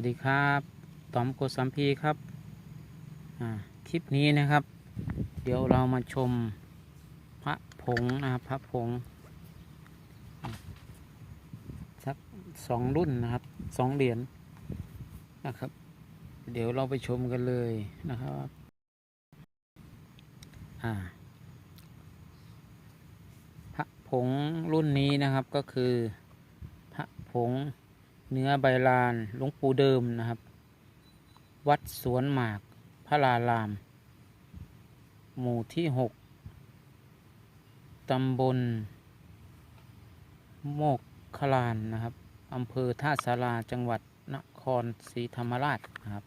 วัสดีครับตอมโกสัมพีครับคลิปนี้นะครับ เดี๋ยวเรามาชมพระผงนะครับพระผงสักสองรุ่นนะครับสองเหรียญนะครับ เดี๋ยวเราไปชมกันเลยนะครับพระผงรุ่นนี้นะครับก็คือพระผง เนื้อใบลานหลวงปู่เดิมนะครับ วัดสวนหมาก พระลาราม หมู่ที่หกตำบล โมกขลานนะครับอำเภอท่าสาราจังหวัดนครศรีธรรมราชนะครับ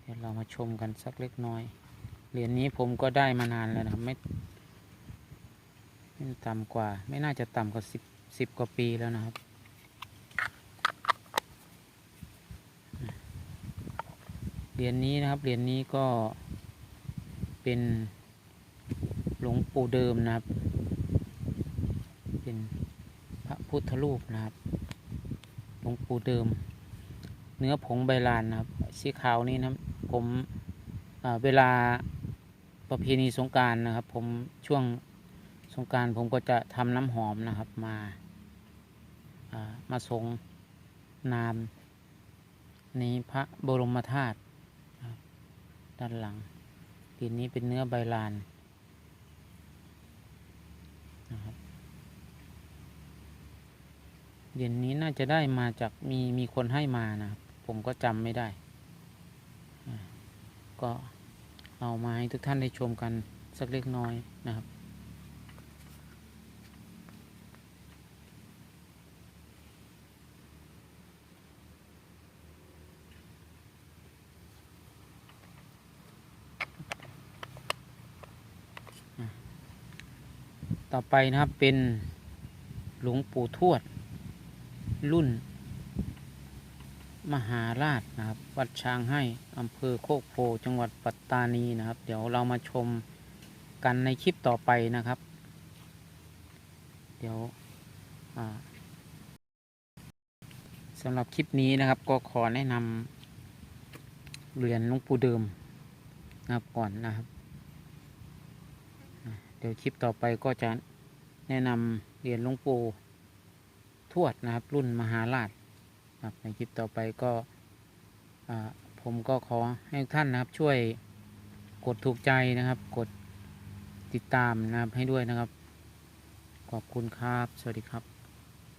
เดี๋ยวเรามาชมกันสักเล็กน้อย เหรียญนี้ผมก็ได้มานานแล้วนะครับไม่ไม่ต่ำกว่า ไม่น่าจะต่ำกว่าสิบ สิบกว่าปีแล้วนะครับ เหรียญนี้นะครับ เหรียญนี้ก็เป็นหลวงปู่เดิมนะครับ เป็นพระพุทธรูปนะครับ หลวงปู่เดิม เนื้อผงใบลานนะครับ สีขาวนี้นะครับผมเวลาประเพณีสงการนะครับ ผมช่วง งการผมก็จะทำน้ำหอมนะครับมาามาสงนามนี้พระบรมธาตุด้านหลังทีนี้เป็นเนื้อใบลานนะครับเหรียญนี้น่าจะได้มาจากมีมีคนให้มานะครับผมก็จำไม่ได้ ก็เอามาให้ทุกท่านได้ชมกันสักเล็กน้อยนะครับ ต่อไปนะครับเป็นหลวงปู่ทวด รุ่น มหาราชนะครับ วัดช้างให้อำเภอโคกโพจังหวัดปัตตานีนะครับ เดี๋ยวเรามาชมกันในคลิปต่อไปนะครับ เดี๋ยวสำหรับคลิปนี้นะครับ ก็ขอแนะนำเหรียญหลวงปู่เดิมนะครับก่อนนะครับ เดี๋ยวคลิปต่อไปก็จะแนะนำเหรียญหลวงปู่ทวดนะครับ รุ่นมหาราชครับในคลิปต่อไปก็ผมก็ขอให้ท่านนะครับ ช่วยกดถูกใจนะครับ กดติดตามนะครับให้ด้วยนะครับ ขอบคุณครับ สวัสดีครับ